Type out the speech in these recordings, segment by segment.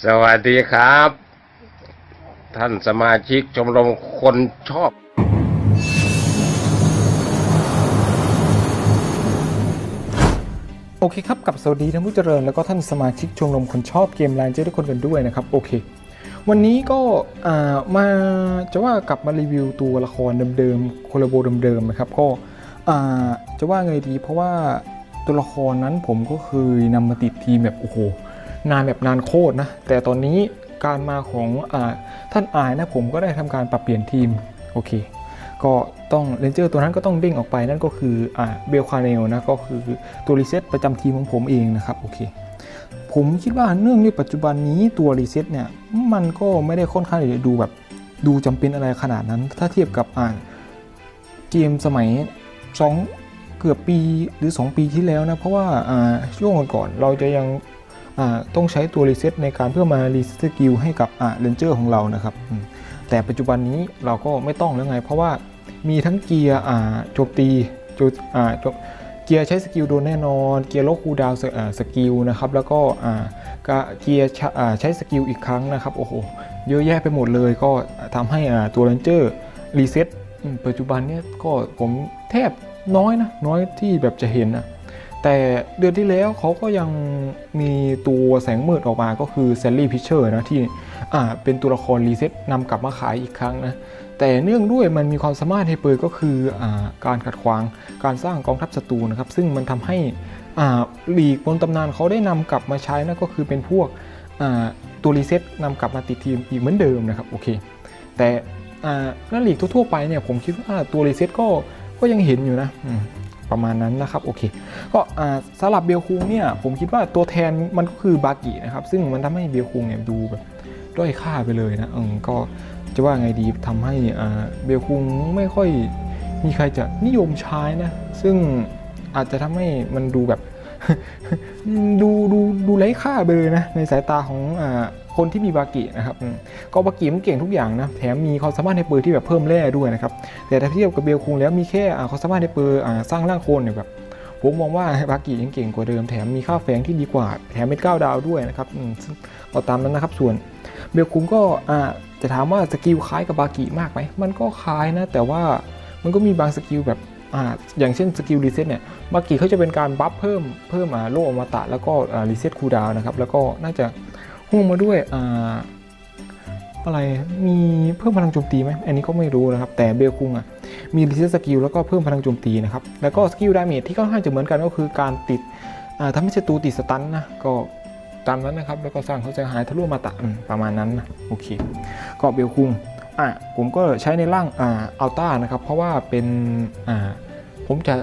สวัสดีครับ ท่านสมาชิกชมรมคนชอบ โอเคครับกับสวัสดีท่านผู้เจริญ แล้วก็ท่านสมาชิกชมรมคนชอบเกมไลน์เจอทุกคนกันด้วยนะครับโอเค วันนี้ก็อามาจะว่ากลับมารีวิวตัวละครเดิมๆโคลาโบเดิมๆนะครับก็อาจะว่าไงดีเพราะว่าตัวละครนั้นผมก็เคยนำมาติดทีมแบบโอ้โห นานแบบนานโคตรนะ แต่ตอนนี้การมาของอท่านอายนะผมก็ได้ทำการปรับเปลี่ยนทีม โอเค ก็ต้องเรนเจอร์ตัวนั้นก็ต้องเด้งออกไปนั่นก็คืออเบลคาเนลนะ ก็คือตัวรีเซ็ตประจำทีมของผมเองนะครับ โอเค ผมคิดว่าเนื่องในปัจจุบันนี้ตัวรีเซ็ตเนี่ย มันก็ไม่ได้ค่อนข้างจะดูแบบดูจำเป็นอะไรขนาดนั้น ถ้าเทียบกับอ่าเกมสมัย 2 เกือบปีหรือ 2 ปีที่แล้วนะ เพราะว่าช่วงก่อนๆเราจะยัง ต้องใช้ตัวรีเซ็ตในการเพื่อมารีเซ็ตสกิลให้กับเรนเจอร์ของเรานะครับ แต่ปัจจุบันนี้เราก็ไม่ต้องแล้วไง เพราะว่ามีทั้งเกียร์โจมตีโจมเกียร์ใช้สกิลโดนแน่นอน เกียร์ลดคูดาวสกิลนะครับ แล้วก็กเกียร์ใช้สกิลอีกครั้งนะครับโอ้โหเยอะแยะไปหมดเลยก็ทำให้ตัวเรนเจอร์รีเซ็ตปัจจุบันเนี้ยก็ผมแทบน้อยนะ น้อยที่แบบจะเห็นนะ แต่เดือนที่แล้วเขาก็ยังมีตัวแสงมืดออกมาก็คือแซลลี่พิเชอร์นะที่อ่าเป็นตัวละครรีเซ็ตนำกลับมาขายอีกครั้งนะแต่เนื่องด้วยมันมีความสามารถให้เปิดก็คืออการขัดขวางการสร้างกองทัพศัตรูนะครับ ซึ่งมันทำให้ลีกบนตำนานเขาได้นำกลับมาใช้นั่นก็คือเป็นพวกตัวรีเซ็ตนำกลับมาติดทีมอีกเหมือนเดิมนะครับโอเค แต่อ่าแล้วลีกทั่วๆไปเนี่ยผมคิดว่าตัวรีเซ็ตก็ก็ยังเห็นอยู่นะอื ประมาณนั้นนะครับโอเค ก็สลับเบลคุงเนี่ยผมคิดว่าตัวแทนมันก็คือบากินะครับ ซึ่งมันทำให้เบลคุงเนี่ยดูแบบด้อยค่าไปเลยนะเออก็จะว่าไงดีทำให้เบลคุงไม่ค่อยมีใครจะนิยมใช้นะ ซึ่งอาจจะทำให้มันดูแบบดูดูดูไร้ค่าไปเลยนะในสายตาของ คนที่มีบากินะครับอืมก็บากิมันเก่งทุกอย่างนะแถมมีความสามารถในเปอร์ที่แบบเพิ่มแร่ด้วยนะครับแต่ถ้าเทียบกับเบลคุงแล้วมีแค่อ่าความสามารถในเปอร์อ่าสร้างร่างโคลนเนี่ยแบบผมมองว่าบากิยังเก่งกว่าเดิมแถมมีค่าแฝงที่ดีกว่า แถมเป็นเก้าดาวด้วยนะครับอืมซึ่งก็ตามนั้นนะครับส่วนเบลคุงก็อ่าจะถามว่าสกิลคล้ายกับบากิมากไหมมันก็คล้ายนะแต่ว่ามันก็มีบางสกิลแบบอ่าอย่างเช่นสกิลรีเซ็ตเนี่ยบากิเขาจะเป็นการบัฟเพิ่มเพิ่มอ่าโลอมตะแล้วก็อ่ารีเซ็ตคูลดาวน์นะครับแล้วก็น่าจะ หุ้มมาด้วยอ่าอะไรมีเพิ่มพลังโจมตีไหมอันนี้ก็ไม่รู้นะครับ แต่เบลคุงอะมีรีเซ็ตสกิลแล้วก็เพิ่มพลังโจมตีนะครับ แล้วก็สกิลดาเมจที่ค่อนข้างจะเหมือนกันก็คือการติดอ่าทำให้ศัตรูติดสตันนะก็ตามนั้นนะครับ แล้วก็สร้างเขาจะหายทะลุมาตะประมาณนั้นนะโอเค ก็เบลคุงอะผมก็ใช้ในร่างอ่าอัลต้านะครับ เพราะว่าเป็นอ่าผมจะ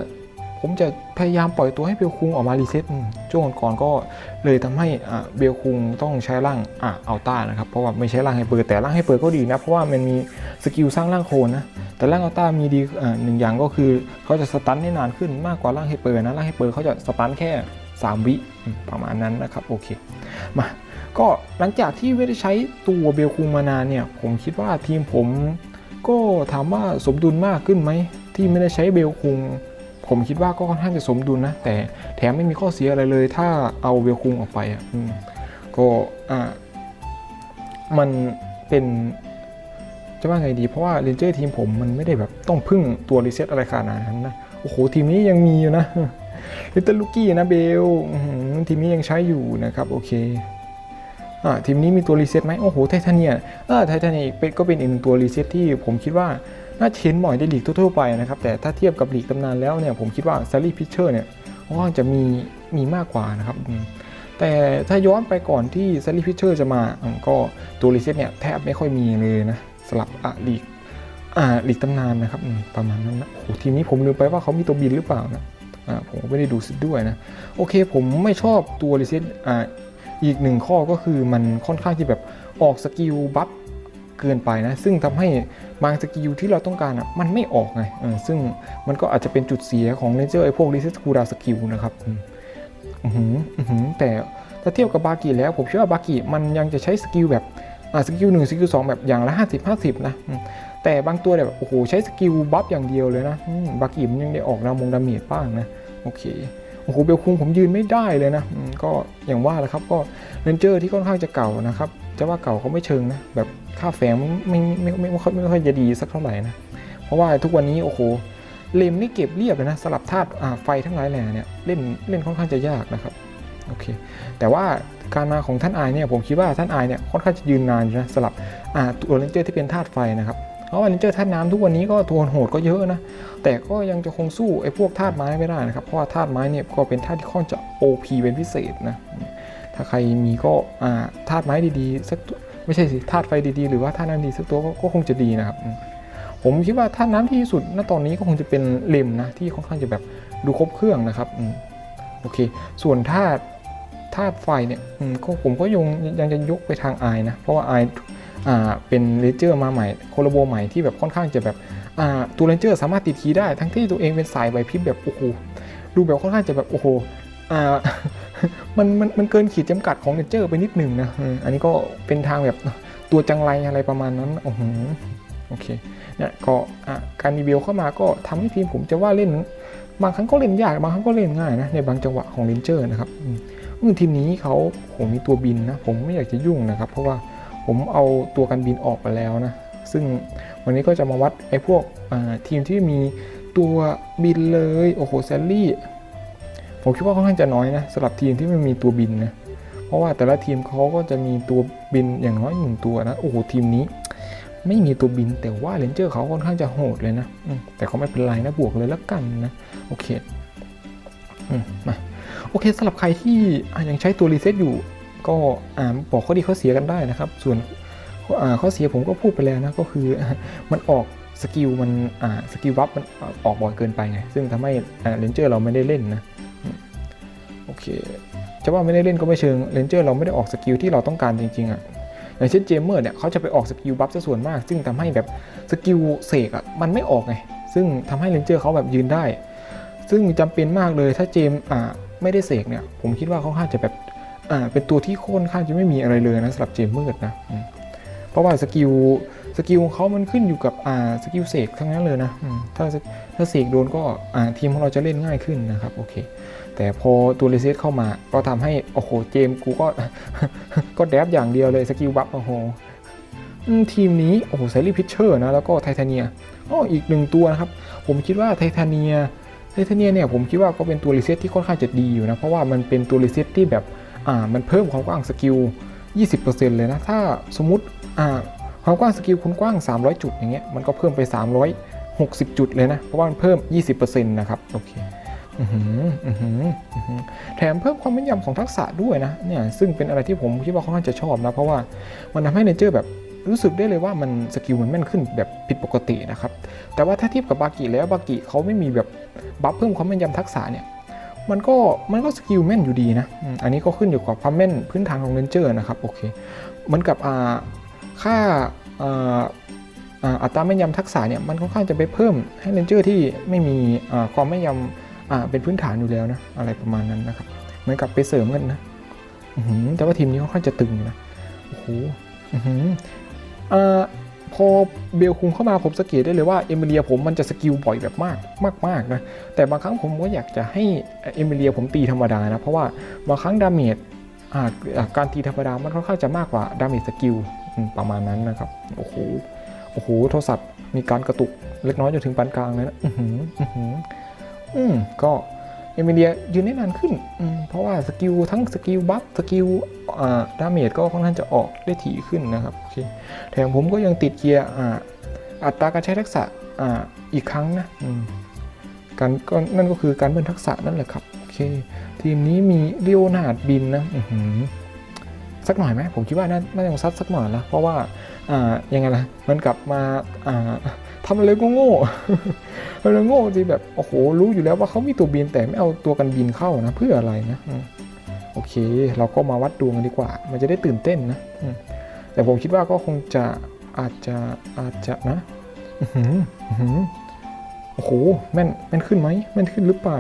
ผมจะพยายามปล่อยตัวให้เบลคุงออกมารีเซ็ตช่วงก่อนก็เลยทำให้เบลคุงต้องใช้ร่างอ่าอัลต้านะครับ เพราะว่าไม่ใช้ร่างไฮเปอร์แต่ร่างไฮเปอร์ก็ดีนะ เพราะว่ามันมีสกิลสร้างร่างโคลนนะ แต่ร่างเอัลต้ามีดีหนึ่งอย่างก็คือเขาจะสตันได้นานขึ้นมากกว่าร่างไฮเปอร์นะ ร่างไฮเปอร์เขาจะสตันแค่ 3 วิประมาณนั้นนะครับ โอเค มา ก็หลังจากที่ไม่ได้ใช้ตัวเบลคุงมานานเนี่ย ผมคิดว่าทีมผมก็ถามว่าสมดุลมากขึ้นไหมที่ไม่ได้ใช้เบลคุง ผมคิดว่าก็ค่อนข้างจะสมดุลนะ แต่แถมไม่มีข้อเสียอะไรเลย ถ้าเอาเบลคุงออกไปอะก็อ่ามันเป็นจะว่าไงดี เพราะว่าเรนเจอร์ทีมผมมันไม่ได้แบบต้องพึ่งตัวรีเซ็ตอะไรขนาดนั้นนะ โอ้โห ทีมนี้ยังมีอยู่นะลิตเติ้ลลูกี้นะเบลทีมนี้ยังใช้อยู่นะครับ โอเค ทีมนี้มีตัวรีเซ็ตไหมโอ้โหไทเทเนียเออไทเทเนียเป็นก็เป็นอีกหนึ่งตัวรีเซ็ตที่ผมคิดว่าน่าเห็นบ่อยในลีกทั่วๆไปนะครับแต่ถ้าเทียบกับลีกตำนานแล้วเนี่ยผมคิดว่าซารีพิชเชอร์เนี่ยค่อนข้างจะมีมีมากกว่านะครับแต่ถ้าย้อนไปก่อนที่ซารีพิชเชอร์จะมาก็ตัวรีเซ็ตเนี่ยแทบไม่ค่อยมีเลยนะสลับอะลีกอ่าลีกตำนานนะครับประมาณนั้นนะโอ้โหทีมนี้ผมลืมไปว่าเขามีตัวบินหรือเปล่านะผมไม่ได้ดูซิด้วยนะ โอเคผมไม่ชอบตัวรีเซ็ตอ่า อีกหนึ่งข้อก็คือมันค่อนข้างที่แบบออกสกิลบัฟเกินไปนะ ซึ่งทำให้บางสกิลที่เราต้องการอะมันไม่ออกไงเออซึ่งมันก็อาจจะเป็นจุดเสียของเลเจอร์ไอพวกรีเซ็ตคูดาสกิลนะครับอืมอื้อหืออื้อหือแต่ถ้าเทียบกับบากิแล้วผมเชื่อว่าบากิมันยังจะใช้สกิลแบบสกิลหนึ่งสกิลสองแบบอย่างละ 50 50 นะ แต่บางตัวแบบโอ้โหใช้สกิลบัฟอย่างเดียวเลยนะบากิมันยังได้ออกดามงดาเมจบ้างนะ โอเค โอ้โหเบลคุงผมยืนไม่ได้เลยนะก็อย่างว่าแหละครับก็เรนเจอร์ที่ค่อนข้างจะเก่านะครับจะว่าเก่าเขาไม่เชิงนะแบบค่าแฝงไม่ไม่ไม่ไม่ไม่ค่อยไม่ค่อยจะดีสักเท่าไหร่นะเพราะว่าทุกวันนี้โอ้โหเลมนี่เก็บเรียบเลยนะสลับธาตุไฟทั้งหลายแหล่เนี่ยเล่นเล่นค่อนข้างจะยากนะครับโอเคแต่ว่าการมาของท่านไอายเนี่ยผมคิดว่าท่านไอายเนี่ยค่อนข้างจะยืนนานนะสลับตัวเรนเจอร์ที่เป็นธาตุไฟนะครับ เพราะว่าเรนเจอธาตุน้ำทุกวันนี้ก็ตัวโหดก็เยอะนะ แต่ก็ยังจะคงสู้ไอ้พวกธาตุไม้ไม่ได้นะครับ เพราะว่าธาตุไม้เนี่ยก็เป็นธาตุที่ค่อนจะ OP เป็นพิเศษนะ ถ้าใครมีก็ธาตุไม้ดีๆสักไม่ใช่สิธาตุไฟดีๆ หรือว่าธาตุน้ำดีสักตัวก็คงจะดีนะครับ ผมคิดว่าธาตุน้ำที่สุดณตอนนี้ก็คงจะเป็นเลมนะที่ค่อนข้างจะแบบดูครบเครื่องนะครับโอเค ส่วนธาตุธาตุไฟเนี่ยก็ผมก็ยังยังจะยกไปทางไอนะ เพราะว่าไอ เป็นเลเจอร์มาใหม่โคโลโบใหม่ที่แบบค่อนข้างจะแบบตัวเรนเจอร์สามารถติดทีได้ทั้งที่ตัวเองเป็นสายไหวพริบแบบโอ้โหดูแบบค่อนข้างจะแบบโอ้โหมันมันมันเกินขีดจำกัดของเรนเจอร์ไปนิดหนึ่งนะอันนี้ก็เป็นทางแบบตัวจังไรอะไรประมาณนั้นโอ้โหโอเคเนี่ยก็การรีวิวเข้ามาก็ทำให้ทีมผมจะว่าเล่น บางครั้งก็เล่นยากบางครั้งก็เล่นง่ายนะในบางจังหวะของเรนเจอร์นะครับอืมอืมทีมนี้เขาผมมีตัวบินนะผมไม่อยากจะยุ่งนะครับ เพราะว่า ผมเอาตัวกันบินออกไปแล้วนะ ซึ่งวันนี้ก็จะมาวัดไอ้พวกทีมที่มีตัวบินเลย โอ้โหแซลลี่ ผมคิดว่าค่อนข้างจะน้อยนะสำหรับทีมที่ไม่มีตัวบินนะ เพราะว่าแต่ละทีมเขาก็จะมีตัวบินอย่างน้อยหนึ่งตัวนะ โอ้โหทีมนี้ ไม่มีตัวบินแต่ว่าเลนเจอร์เขาค่อนข้างจะโหดเลยนะ แต่เขาไม่เป็นไรนะบวกเลยแล้วกันนะ โอเคอมาโอเคสำหรับใครที่ยังใช้ตัวรีเซ็ตอยู่ ก็อ่าบอกข้อดีข้อเสียกันได้นะครับ ส่วนข้อเสียผมก็พูดไปแล้วนะก็คือมันออกสกิลมันสกิลวับมันออกบ่อยเกินไปไง ซึ่งทำให้เลนเจอร์เราไม่ได้เล่นนะโอเคจะว่าไม่ได้เล่นก็ไม่เชิงเลนเจอร์เราไม่ได้ออกสกิลที่เราต้องการจริงๆอะ่ะอย่างเช่นเจมเมอร์เนี่ยเขาจะไปออกสกิลบัฟซะส่วนมาก ซึ่งทำให้แบบสกิลเสกอะมันไม่ออกไง ซึ่งทำให้เลนเจอร์เขาแบบยืนได้ ซึ่งจำเป็นมากเลยถ้าเจมอ่าไม่ได้เสกเนี่ยผมคิดว่าเขาค่อนข้างจะแบบ อ่าเป็นตัวที่ค่อนข้างจะไม่มีอะไรเลยนะสำหรับเจมมืดนะเพราะว่าสกิลสกิลของเขามันขึ้นอยู่กับอ่าสกิลเสกทั้งนั้นเลยนะถ้าถ้าเสกโดนก็อ่าทีมของเราจะเล่นง่ายขึ้นนะครับโอเค แต่พอตัวรีเซตเข้ามาก็ทำให้โอ้โหเจมกูก็ก็แดบอย่างเดียวเลยสกิลบัฟโอ้โหอืมทีมนี้โอ้โหไซรีพิชเชอร์นะแล้วก็ไทเทเนียอ๋ออีกหนึ่งตัวนะครับ ผมคิดว่าไทเทเนียไทเทเนียเนี่ยผมคิดว่าก็เป็นตัวรีเซ็ตที่ค่อนข้างจะดีอยู่นะ เพราะว่ามันเป็นตัวรีเซ็ตที่แบบ อ่ามันเพิ่มความกว้างสกิล 20%เลยนะ ถ้าสมมติอ่าความกว้างสกิลคุณกว้าง 300 จุดอย่างเงี้ยมันก็เพิ่มไป 360 จุดเลยนะ เพราะว่ามันเพิ่ม 20%นะครับโอเคอื้อหืออื้อหืออื้อหือแถมเพิ่มความแม่นยำของทักษะด้วยนะเนี่ยซึ่งเป็นอะไรที่ผมคิดว่าค่อนข้าจะชอบนะ เพราะว่ามันทำให้เนเจอร์แบบรู้สึกได้เลยว่ามันสกิลมันแม่นขึ้นแบบผิดปกตินะครับ แต่ว่าถ้าเทียบกับบากิแล้วบากิเขาไม่มีแบบบัฟเพิ่มความแม่นยำทักษะเนี่ย มันก็มันก็สกิลแม่นอยู่ดีนะ อันนี้ก็ขึ้นอยู่กับความแม่นพื้นฐานของเนเจอร์นะครับ โอเค เหมือนกับอ่าค่าอ่าอัตราแม่นยำทักษะเนี่ยมันค่อนข้างจะไปเพิ่มให้เรนเจอร์ที่ไม่มีอ่าความแม่นยำอ่าเป็นพื้นฐานอยู่แล้วนะอะไรประมาณนั้นนะครับเหมือนกับไปเสริมกันนะแต่ว่าทีมนี้ค่อนข้างจะตึงนะโอ้โห อื้อหืออ่าพอเบลคุงเข้ามาผมสังเกตได้เลยว่าเอมิเลียผมมันจะสกิลบ่อยแบบมากมากมากนะ แต่บางครั้งผมก็อยากจะให้เอมิเลียผมตีธรรมดานะ เพราะว่าบางครั้งดาเมจอ่าอ่าการตีธรรมดามันค่อนข้างจะมากกว่าดาเมจสกิลประมาณนั้นนะครับ โอ้โห โอ้โห โทรศัพท์มีการกระตุกเล็กน้อยจนถึงปานกลางเลยนะ อือหืออือหืออืมก็ เอมิเลียยืนได้นานขึ้น เพราะว่าสกิลทั้งสกิลบัฟสกิลดาเมจก็ค่อนข้างจะออกได้ถี่ขึ้นนะครับโอเคแถมผมก็ยังติดเกียร์อัตราการใช้ทักษะอีกครั้งนะการก็นั่นก็คือการเบิ้ลทักษะนั่นแหละครับโอเคทีมนี้มีเรียวนาดบินนะสักหน่อยไหมผมคิดว่าน่าจะซัดสักหน่อยละเพราะว่าอ่ายังไงล่ะมันกลับมาอ่าทำอะไรก็โง่ อะไรโง่ที่แบบโอ้โหรู้อยู่แล้วว่าเขามีตัวบินแต่ไม่เอาตัวกันบินเข้านะ เพื่ออะไรนะโอเค เราก็มาวัดดวงกันดีกว่า มันจะได้ตื่นเต้นนะแต่ผมคิดว่าก็คงจะอาจจะอาจจะนะโอ้โหแม่นแม่นขึ้นไหมแม่นขึ้นหรือเปล่า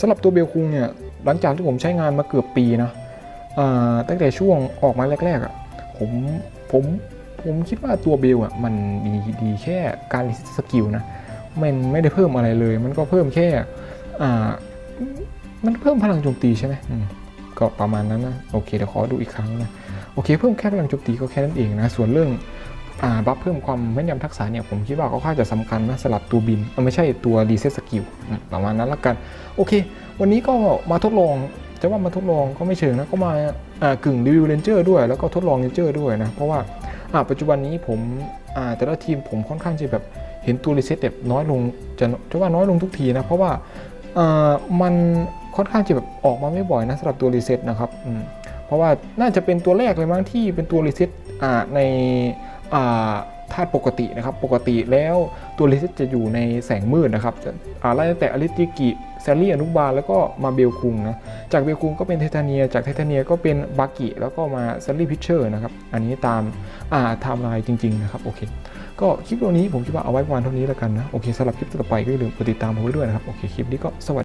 สำหรับตัวเบลคุงเนี่ยหลังจากที่ผมใช้งานมาเกือบปีนะตั้งแต่ช่วงออกมาแรกๆอะผมผม ผมคิดว่าตัวเบลอะมันดีดีแค่การรีสกิลนะ มันไม่ได้เพิ่มอะไรเลย มันก็เพิ่มแค่อ่ามันเพิ่มพลังโจมตีใช่ไหมก็ประมาณนั้นนะ โอเคเดี๋ยวขอดูอีกครั้งนะ โอเค เพิ่มแค่พลังโจมตีก็แค่นั้นเองนะ ส่วนเรื่องอ่าบัฟเพิ่มความแม่นยำทักษะเนี่ยผมคิดว่าก็ค่าจะสำคัญนะสลับตัวบินไม่ใช่ตัวรีเซ็ตสกิลประมาณนั้นละกัน โอเค วันนี้ก็มาทดลอง จะว่ามาทดลองก็ไม่เชิงนะก็มาอ่ากึ่งรีวิวเรนเจอร์ด้วย แล้วก็ทดลองเรนเจอร์ด้วยนะ เพราะว่าอ่าปัจจุบันนี้ผมอ่าแต่ละทีมผมค่อนข้างจะแบบเห็นตัวรีเซ็ตแบบน้อยลงจะจะว่าน้อยลงทุกทีนะ เพราะว่าอ่ามันค่อนข้างจะแบบออกมาไม่บ่อยนะสำหรับตัวรีเซ็ตนะครับอืมเพราะว่าน่าจะเป็นตัวแรกเลยมั้งที่เป็นตัวรีเซ็ตอ่าในอ่า ธาตุปกตินะครับ ปกติแล้วตัวรีเซ็ตจะอยู่ในแสงมืดนะครับจะไล่ตั้งแต่อลิติกิแซลลี่อนุบาลแล้วก็มาเบลคุงนะ จากเบลคุงก็เป็นไทเทเนีย จากไทเทเนียก็เป็นบากิแล้วก็มาแซลลี่พิชเชอร์นะครับ อันนี้ตามอ่าไทม์ไลน์จริง ๆ นะครับ โอเค ก็คลิปตัวนี้ผมคิดว่าเอาไว้ประมาณเท่านี้แล้วกันนะ โอเคสำหรับคลิปต่อไปก็อย่าลืมกดติดตามผมไว้ด้วยนะครับ โอเค คลิปนี้ก็สวัสดี